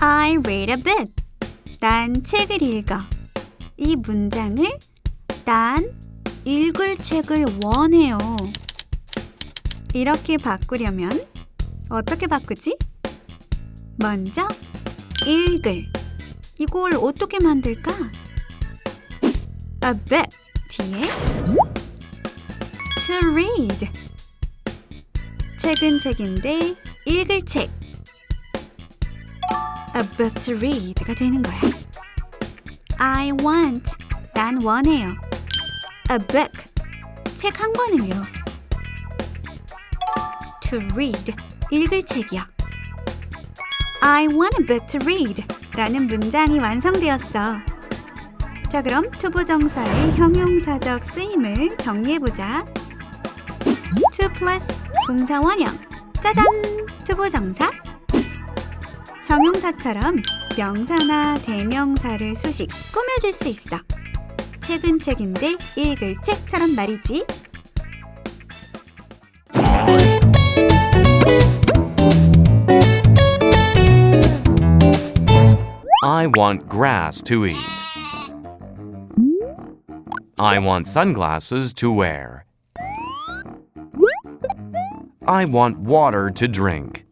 I read a book. 난 책을 읽어. 이 문장을 난 읽을 책을 원해요. 이렇게 바꾸려면 어떻게 바꾸지? 먼저 읽을. 이걸 어떻게 만들까? A book 뒤에 to read. 책은 책인데 읽을 책. A book to read가 되는 거야. I want. 난 원해요. A book. 책 한 권을요. To read. 읽을 책이요. I want a book to read. 라는 문장이 완성되었어. 자, 그럼 투부정사의 형용사적 쓰임을 정리해보자. to plus 동사 원형. 짜잔! 투부정사. 형용사처럼 명사나 대명사를 수식 꾸며줄 수 있어. 책은 책인데 읽을 책처럼 말이지. I want grass to eat. I want sunglasses to wear. I want water to drink.